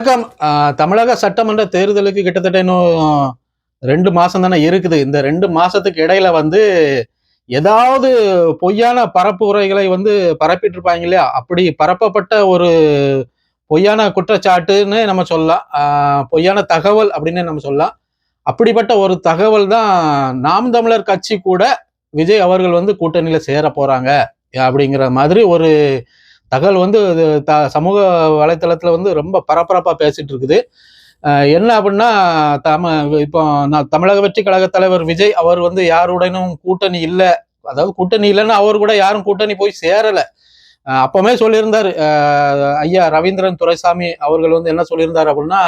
வணக்கம். தமிழக சட்டமன்ற தேர்தலுக்கு கிட்டத்தட்ட இன்னும் ரெண்டு மாசம் தானே இருக்குது. இந்த ரெண்டு மாசத்துக்கு இடையில வந்து ஏதாவது பொய்யான பரப்பு உரைகளை வந்து பரப்பிட்டு இருப்பாங்க இல்லையா? அப்படி பரப்பப்பட்ட ஒரு பொய்யான குற்றச்சாட்டுன்னு நம்ம சொல்லலாம். பொய்யான தகவல் அப்படின்னு நம்ம சொல்லலாம். அப்படிப்பட்ட ஒரு தகவல் தான் நாம் தமிழர் கட்சி கூட விஜய் அவர்கள் வந்து கூட்டணியில சேர போறாங்க அப்படிங்கிற மாதிரி ஒரு தகவல் வந்து இது த சமூக வலைத்தளத்தில் வந்து ரொம்ப பரபரப்பாக பேசிட்டு இருக்குது என்ன அப்படின்னா தம இப்போ நான் தமிழக வெற்றி கழக தலைவர் விஜய் அவர் வந்து யாருடனும் கூட்டணி இல்லை. அதாவது கூட்டணி இல்லைன்னா அவர் கூட யாரும் கூட்டணி போய் சேரலை. அஹ் சொல்லியிருந்தார். ஐயா ரவீந்திரன் துரைசாமி அவர்கள் வந்து என்ன சொல்லியிருந்தார் அப்படின்னா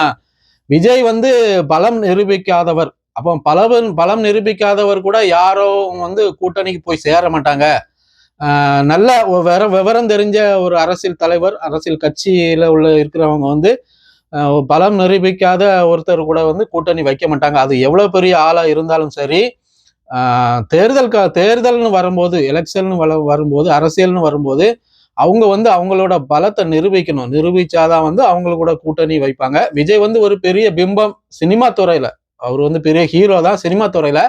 விஜய் வந்து பலம் நிரூபிக்காதவர். அப்போ பலவன் பலம் நிரூபிக்காதவர் கூட யாரும் வந்து கூட்டணிக்கு போய் சேர மாட்டாங்க. நல்ல ஒரு விவர விவரம் தெரிஞ்ச ஒரு அரசியல் தலைவர் அரசியல் கட்சியில உள்ள இருக்கிறவங்க வந்து பலம் நிரூபிக்காத ஒருத்தர் கூட வந்து கூட்டணி வைக்க மாட்டாங்க. அது எவ்வளவு பெரிய ஆளா இருந்தாலும் சரி தேர்தல் க தேர்தல்னு வரும்போது எலெக்ஷன் வரும்போது அரசியல்னு வரும்போது அவங்க வந்து அவங்களோட பலத்தை நிரூபிக்கணும். நிரூபிச்சாதான் வந்து அவங்க கூட கூட்டணி வைப்பாங்க. விஜய் வந்து ஒரு பெரிய பிம்பம் சினிமா துறையில. அவர் வந்து பெரிய ஹீரோ தான் சினிமா துறையில.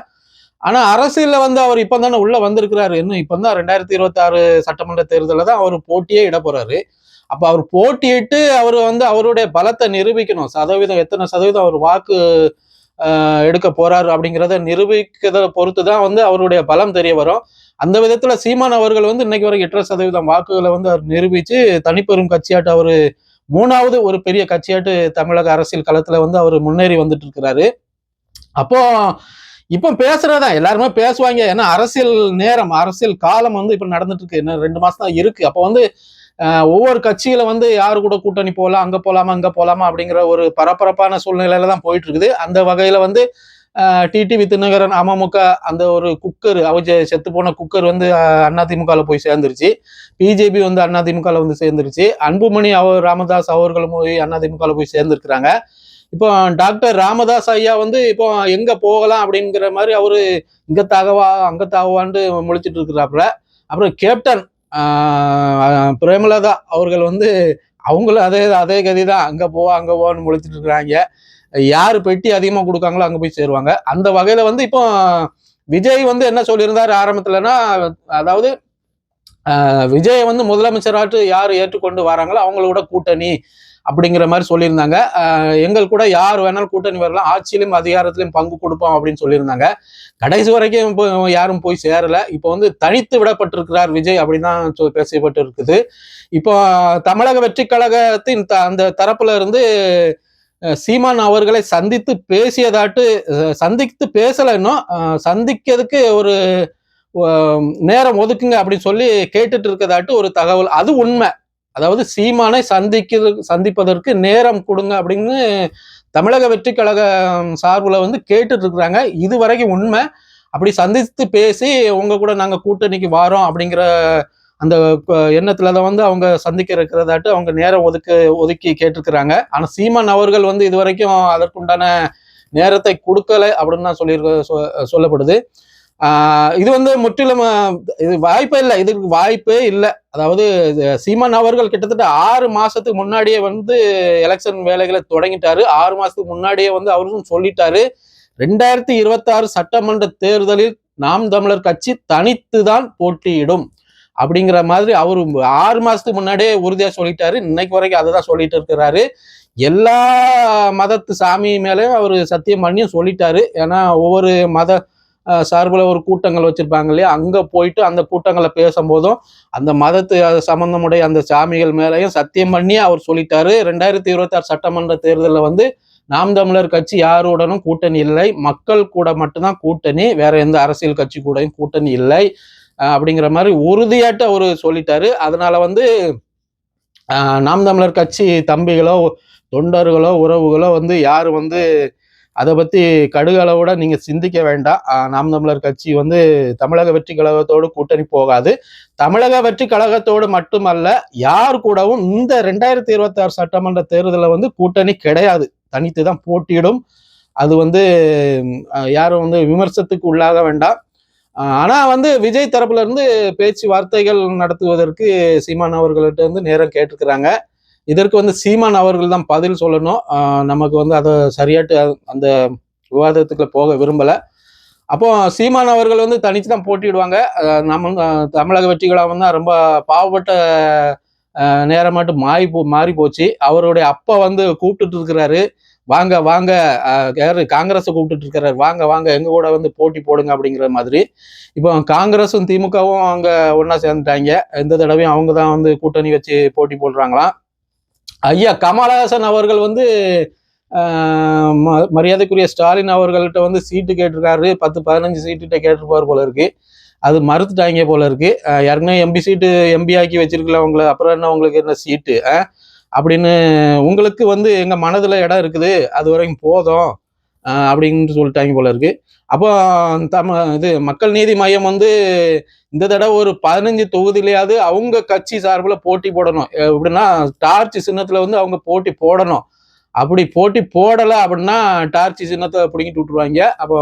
ஆனா அரசியல்ல வந்து அவர் இப்போ தானே உள்ள வந்திருக்கிறாரு. இன்னும் இப்போ தான் ரெண்டாயிரத்தி இருபத்தி ஆறு சட்டமன்ற தேர்தலில் தான் அவர் போட்டியே இட போறாரு. அப்ப அவர் போட்டியிட்டு அவர் வந்து அவருடைய பலத்தை நிரூபிக்கணும். சதவீதம் எத்தனை சதவீதம் அவர் வாக்கு எடுக்க போறாரு அப்படிங்கிறத நிரூபிக்கிறத பொறுத்து தான் வந்து அவருடைய பலம் தெரிய வரும். அந்த விதத்துல சீமான் அவர்கள் வந்து இன்னைக்கு வரைக்கும் எட்டரை சதவீதம் வாக்குகளை வந்து அவர் நிரூபிச்சு தனிப்பெரும் கட்சியாட்டு அவரு மூணாவது ஒரு பெரிய கட்சியாட்டு தமிழக அரசியல் களத்துல வந்து அவர் முன்னேறி வந்துட்டு இருக்கிறாரு. அப்போ இப்போ பேசுறதா? எல்லாருமே பேசுவாங்க. ஏன்னா அரசியல் நேரம் அரசியல் காலம் வந்து இப்போ நடந்துட்டு இருக்கு இன்னும் ரெண்டு மாசம் தான் இருக்கு. அப்போ வந்து ஒவ்வொரு கட்சியில வந்து யாரு கூட கூட்டணி போகலாம் அங்க போலாமா அங்க போலாமா அப்படிங்கிற ஒரு பரபரப்பான சூழ்நிலையில தான் போயிட்டு இருக்குது அந்த வகையில வந்து டிடிவி தினகரன் அமமுக அந்த ஒரு குக்கர் அவஜ செத்து போன குக்கர் வந்து அதிமுகவில் போய் சேர்ந்துருச்சு. பிஜேபி வந்து அதிமுகவில் வந்து சேர்ந்துருச்சு. அன்புமணி அவர் ராமதாஸ் அவர்களும் போய் அதிமுகவில் போய் சேர்ந்துருக்கிறாங்க. இப்போ டாக்டர் ராமதாஸ் ஐயா வந்து இப்போ எங்க போகலாம் அப்படிங்கிற மாதிரி அவரு இங்க தாகவா அங்க தாகவான்னு முழிச்சிட்டு இருக்கிறாப்புல. அப்புறம் கேப்டன் பிரேமலதா அவர்கள் வந்து அவங்களும் அதே அதே கதி தான் அங்க போவா அங்க போன்னு முழிச்சிட்டு இருக்கிறாங்க. யாரு பெட்டி அதிகமா கொடுக்காங்களோ அங்க போய் சேருவாங்க. அந்த வகையில வந்து இப்போ விஜய் வந்து என்ன சொல்லியிருந்தாரு ஆரம்பத்துலன்னா அதாவது விஜயை வந்து முதலமைச்சராட்டு யார் ஏற்றுக்கொண்டு வராங்களோ அவங்களோட கூட்டணி அப்படிங்கிற மாதிரி சொல்லியிருந்தாங்க. எங்கள் கூட யார் வேணாலும் கூட்டணி வரலாம். ஆட்சியிலும் அதிகாரத்திலும் பங்கு கொடுப்போம் அப்படின்னு சொல்லியிருந்தாங்க. கடைசி வரைக்கும் இப்போ யாரும் போய் சேரல. இப்போ வந்து தனித்து விடப்பட்டிருக்கிறார் விஜய் அப்படின்னு தான் சொ- பேசப்பட்டு இருக்குது இப்போ தமிழக வெற்றி கழகத்தின் த- அந்த தரப்புல இருந்து சீமான் அவர்களை சந்தித்து பேசியதாட்டு சந்தித்து பேசலை இன்னும். சந்திக்கிறதுக்கு ஒரு நேரம் ஒதுக்குங்க அப்படின்னு சொல்லி கேட்டுட்டு இருக்கதாட்டு ஒரு தகவல். அது உண்மை. அதாவது சீமானை சந்திக்கிறது சந்திப்பதற்கு நேரம் கொடுங்க அப்படின்னு தமிழக வெற்றி கழகம் சார்பில் வந்து கேட்டுட்டு இருக்கிறாங்க. இது வரைக்கும் உண்மை. அப்படி சந்தித்து பேசி உங்க கூட நாங்கள் கூட்டணிக்கு வாரோம் அப்படிங்கிற அந்த எண்ணத்துல தான் வந்து அவங்க சந்திக்க இருக்கிறதாட்டு அவங்க நேரம் ஒதுக்க ஒதுக்கி கேட்டிருக்கிறாங்க. ஆனால் சீமான் அவர்கள் வந்து இது வரைக்கும் அதற்குண்டான நேரத்தை கொடுக்கலை அப்படின்னு தான் சொல்லியிருக்க சொ- சொல்லப்படுது. இது வந்து முற்றிலும் இது வாய்ப்பே இல்லை. இதுக்கு வாய்ப்பே இல்லை. அதாவது சீமான் அவர்கள் கிட்டத்தட்ட ஆறு மாசத்துக்கு முன்னாடியே வந்து எலெக்ஷன் வேலைகளை தொடங்கிட்டாரு. ஆறு மாசத்துக்கு முன்னாடியே வந்து அவரும் சொல்லிட்டாரு. ரெண்டாயிரத்தி இருபத்தாறு சட்டமன்ற தேர்தலில் நாம் தமிழர் கட்சி தனித்து தான் போட்டியிடும். அப்படிங்கிற மாதிரி அவர் ஆறு மாசத்துக்கு முன்னாடியே உறுதியா சொல்லிட்டாரு. இன்னைக்கு வரைக்கும் அதை தான் சொல்லிட்டு இருக்கிறாரு. எல்லா மதத்து சாமி மேலேயும் அவர் சத்தியம் பண்ணியும் சொல்லிட்டாரு. ஏன்னா ஒவ்வொரு மத சார்பில் ஒரு கூட்டங்கள் வச்சுருப்பாங்க இல்லையா? அங்கே போயிட்டு அந்த கூட்டங்களை பேசும்போதும் அந்த மதத்து அது சம்பந்தமுடைய அந்த சாமிகள் மேலேயும் சத்தியம் பண்ணி அவர் சொல்லிட்டாரு. ரெண்டாயிரத்தி இருபத்தாறு சட்டமன்ற தேர்தலில் வந்து நாம் தமிழர் கட்சி யாருடனும் கூட்டணி இல்லை. மக்கள் கூட மட்டும்தான் கூட்டணி. வேற எந்த அரசியல் கட்சி கூடயும் கூட்டணி இல்லை. அப்படிங்கிற மாதிரி உறுதியாட்டு அவர் சொல்லிட்டாரு. அதனால வந்து நாம் தமிழர் கட்சி தம்பிகளோ தொண்டர்களோ உறவுகளோ வந்து யாரும் வந்து அதை பத்தி கடுகளவோட நீங்க சிந்திக்க வேண்டாம். நாம் தமிழர் கட்சி வந்து தமிழக வெற்றி கழகத்தோடு கூட்டணி போகாது. தமிழக வெற்றி கழகத்தோடு மட்டுமல்ல யார் கூடவும் இந்த ரெண்டாயிரத்தி இருபத்தி ஆறு சட்டமன்ற தேர்தலில் வந்து கூட்டணி கிடையாது. தனித்து தான் போட்டியிடும். அது வந்து யாரும் வந்து விமர்சனத்துக்கு உள்ளாக வேண்டாம். ஆனால் ஆனா வந்து விஜய் தரப்புல இருந்து பேச்சுவார்த்தைகள் நடத்துவதற்கு சீமான் அவர்கள்ட்ட வந்து நேரம் கேட்டிருக்கிறாங்க. இதற்கு வந்து சீமான் அவர்கள் தான் பதில் சொல்லணும். நமக்கு வந்து அதை சரியாட்டு அந்த விவாதத்துக்குள்ள போக விரும்பலை. அப்போ சீமான் அவர்கள் வந்து தனித்து தான் போட்டிடுவாங்க நம்ம தமிழக வெற்றிகளாக வந்து ரொம்ப பாவப்பட்ட நேரம் மட்டும் மாறி போ மாறி போச்சு. அவருடைய அப்பா வந்து கூப்பிட்டுட்டு இருக்கிறாரு. வாங்க வாங்க யார் யாரு? காங்கிரஸை கூப்பிட்டுட்டு இருக்கிறாரு. வாங்க வாங்க எங்க கூட வந்து போட்டி போடுங்க அப்படிங்கிற மாதிரி. இப்போ காங்கிரஸும் திமுகவும் அங்க ஒன்றா சேர்ந்துட்டாங்க. எந்த தடவையும் அவங்க தான் வந்து கூட்டணி வச்சு போட்டி போடுறாங்களாம். ஐயா கமலஹாசன் அவர்கள் வந்து ம- மரியாதைக்குரிய ஸ்டாலின் அவர்கள்ட்ட வந்து சீட்டு கேட்டிருக்காரு. பத்து பதினஞ்சு சீட்டுகிட்ட கேட்டிருப்பார் போல இருக்கு. அது மறுத்துட்டாங்க போல இருக்கு. ஆஹ் ஏற்கனவே எம்பி சீட்டு எம்பி ஆக்கி வச்சிருக்கல உங்களை அப்புறம் என்ன உங்களுக்கு என்ன சீட்டு அப்படின்னு உங்களுக்கு வந்து எங்க மனதுல இடம் இருக்குது. அது வரைக்கும் போதும். அப்படின்னு சொல்லிட்டாங்க போல இருக்கு. அப்போ தம இது மக்கள் நீதி மையம் வந்து இந்த தடவை ஒரு பதினஞ்சு தொகுதியிலையாவது அவங்க கட்சி சார்பில் போட்டி போடணும். எப்படின்னா டார்ச் சின்னத்தில் வந்து அவங்க போட்டி போடணும். அப்படி போட்டி போடலை அப்படின்னா டார்ச் சின்னத்தை பிடிங்கிட்டு விட்டுருவாங்க. அப்போ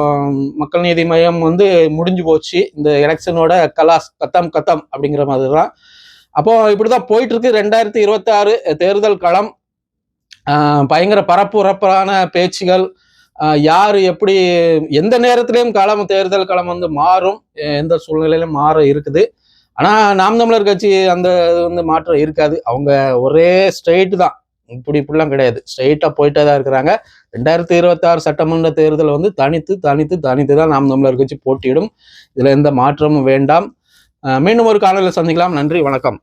மக்கள் நீதி மையம் வந்து முடிஞ்சு போச்சு. இந்த எலெக்ஷனோட கலாஸ் கத்தம் கத்தம் அப்படிங்கிற மாதிரி தான் அப்போ இப்படிதான் போயிட்டு இருக்கு ரெண்டாயிரத்தி இருபத்தாறு தேர்தல் களம். பயங்கர பரப்புரப்பான பேச்சுகள். யார் எப்படி எந்த நேரத்திலையும் களம் தேர்தல் களம் வந்து மாறும். எந்த சூழ்நிலையிலும் மாற இருக்குது. ஆனால் நாம் தமிழர் கட்சி அந்த இது வந்து மாற்றம் இருக்காது. அவங்க ஒரே ஸ்ட்ரெயிட் தான். இப்படி இப்படிலாம் கிடையாது. ஸ்ட்ரெயிட்டாக போயிட்டே தான் இருக்கிறாங்க. ரெண்டாயிரத்தி இருபத்தாறு சட்டமன்ற தேர்தல் வந்து தனித்து தனித்து தனித்து தான் நாம் தமிழர் கட்சி போட்டியிடும். இதில் எந்த மாற்றமும் வேண்டாம். மீண்டும் ஒரு காலையில் சந்திக்கலாம். நன்றி வணக்கம்.